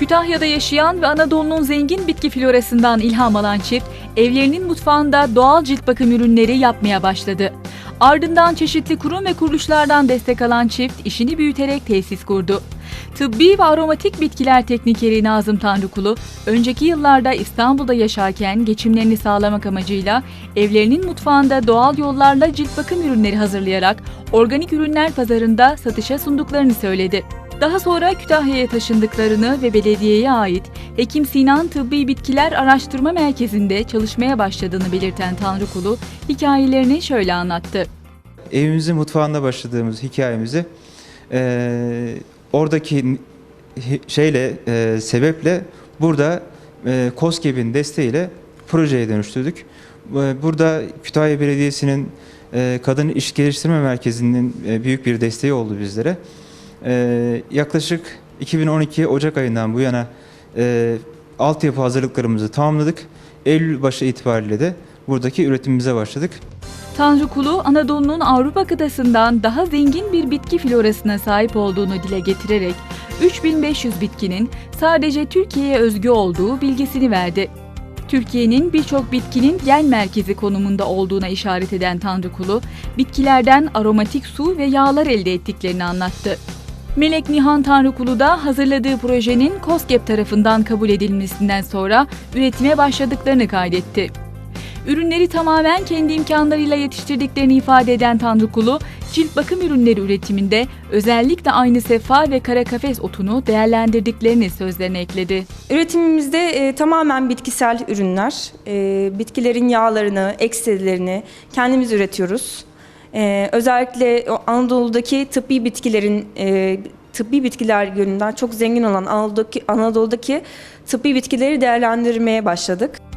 Kütahya'da yaşayan ve Anadolu'nun zengin bitki florasından ilham alan çift, evlerinin mutfağında doğal cilt bakım ürünleri yapmaya başladı. Ardından çeşitli kurum ve kuruluşlardan destek alan çift işini büyüterek tesis kurdu. Tıbbi ve aromatik bitkiler teknikeri Nazım Tanrıkulu, önceki yıllarda İstanbul'da yaşarken geçimlerini sağlamak amacıyla evlerinin mutfağında doğal yollarla cilt bakım ürünleri hazırlayarak organik ürünler pazarında satışa sunduklarını söyledi. Daha sonra Kütahya'ya taşındıklarını ve belediyeye ait Hekim Sinan Tıbbi Bitkiler Araştırma Merkezi'nde çalışmaya başladığını belirten Tanrıkulu hikayelerini şöyle anlattı. evimizin mutfağında başladığımız hikayemizi eee, oradaki şeyle eee, sebeple burada eee KOSGEB'in desteğiyle projeye dönüştürdük. Eee, Burada Kütahya Belediyesi'nin eee, Kadın İş Geliştirme Merkezi'nin eee, büyük bir desteği oldu bizlere. Eee, yaklaşık 2012 Ocak ayından bu yana eee altyapı hazırlıklarımızı tamamladık. Eylül başı itibariyle de buradaki üretimimize başladık. Tanrıkulu, Anadolu'nun Avrupa kıtasından daha zengin bir bitki florasına sahip olduğunu dile getirerek 3500 bitkinin sadece Türkiye'ye özgü olduğu bilgisini verdi. Türkiye'nin birçok bitkinin gen merkezi konumunda olduğuna işaret eden Tanrıkulu, bitkilerden aromatik su ve yağlar elde ettiklerini anlattı. Melek Nihan Tanrıkulu da hazırladığı projenin KOSGEB tarafından kabul edilmesinden sonra üretime başladıklarını kaydetti. Ürünleri tamamen kendi imkanlarıyla yetiştirdiklerini ifade eden Tanrıkulu, cilt bakım ürünleri üretiminde özellikle aynı sefa ve kara kafes otunu değerlendirdiklerini sözlerine ekledi. Üretimimizde e, tamamen bitkisel ürünler, e, bitkilerin yağlarını, ekstrelerini kendimiz üretiyoruz. E, özellikle Anadolu'daki tıbbi bitkilerin, e, tıbbi bitkiler yönünden çok zengin olan Anadolu'daki, Anadolu'daki tıbbi bitkileri değerlendirmeye başladık.